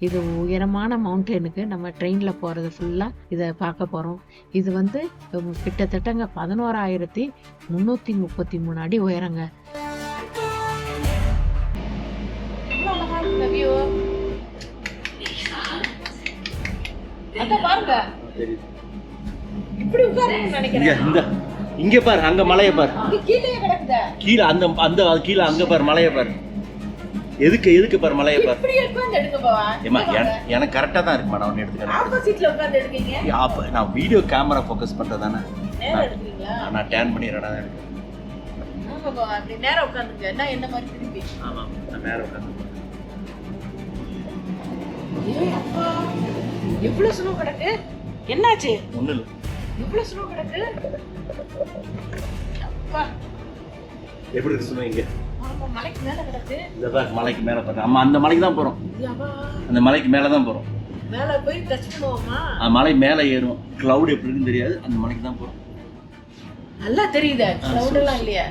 இது உயரமான மவுண்டனுக்கு நம்ம ட்ரெயினில் போகிறது ஃபுல்லாக இதை பார்க்க போகிறோம் இது வந்து கிட்டத்தட்டங்க பதினோராயிரத்தி முந்நூற்றி முப்பத்தி மூணு அடி உயரங்க. பாருங்க. இப்படி உட்காரணும்னு இங்க நினைக்கிறேன். இந்த இங்க பாரு அங்க மலைய பாரு. கீழே அந்த அந்த கீழே அங்க பாரு மலைய பாரு. எதுக்கு எதுக்கு பாரு மலைய பாரு. ஏமா என- எனக்கு கரெக்டா தான் இருக்குமா நான் ஒன்று எடுத்துக்கிறேன் அப்ப நான் வீடியோ கேமரா ஃபோக்கஸ் நேரா எடுக்கிறீங்களா நான் டேன் பண்ணிடுறேன் தான் எடுக்கிறேன். ஆமா பா, அப்படி நேரா உட்காந்துங்க என்ன என்ன மாதிரி திரும்பி ஆமா நான் நேரம் உட்காந்து எவ்வளவு ஸ்னோ கிடக்கு? என்னாச்சு? ஒன்றும் இல்லை. எவ்வளவு ஸ்னோ கிடக்கு? அப்பா. எப்படி இருக்கு கிடக்கு. இந்த பாரு மலைக்கு மேல பாரு. நம்ம அந்த மலைக்கு தான் போறோம். அப்பா. அந்த மலைக்கு மேல தான் போறோம். மேல போய் டச் மலை மேல ஏறும் கிளவுட் எப்படி இருக்குன்னு தெரியாது. அந்த மலைக்கு தான் போறோம். நல்லா தெரியுதா. கிளவுட் எல்லாம் இல்லையா.